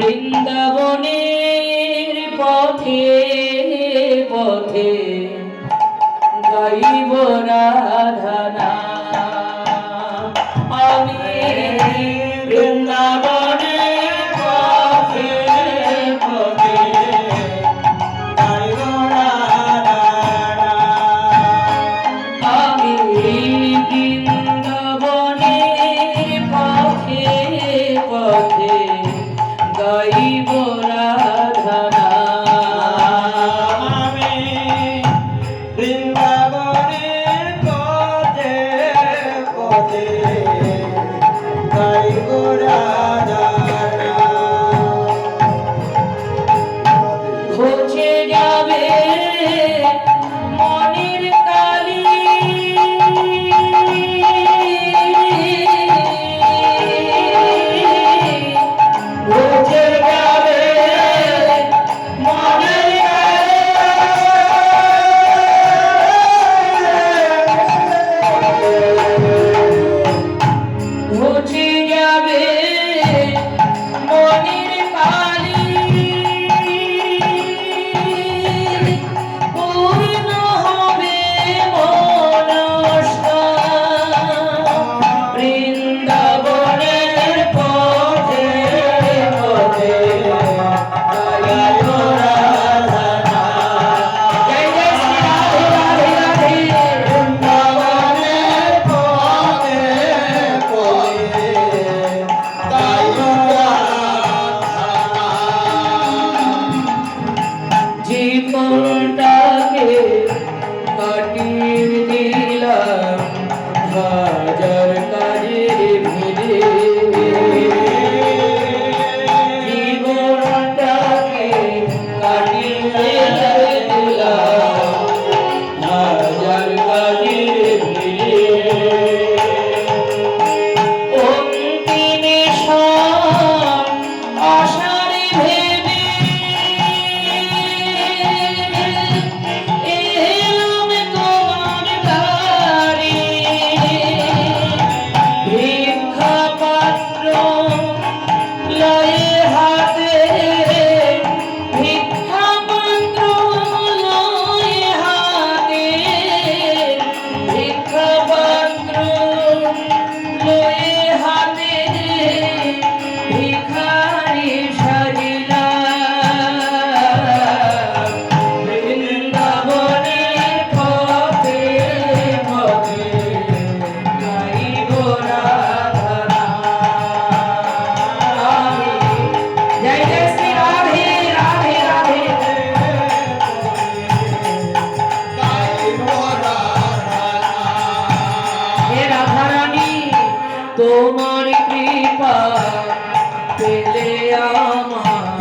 বৃন্দাবনের পথে পথে গাইব রাধানা আমি বৃন্দাবনের গাইব তোমার কৃপা পেলে আমার।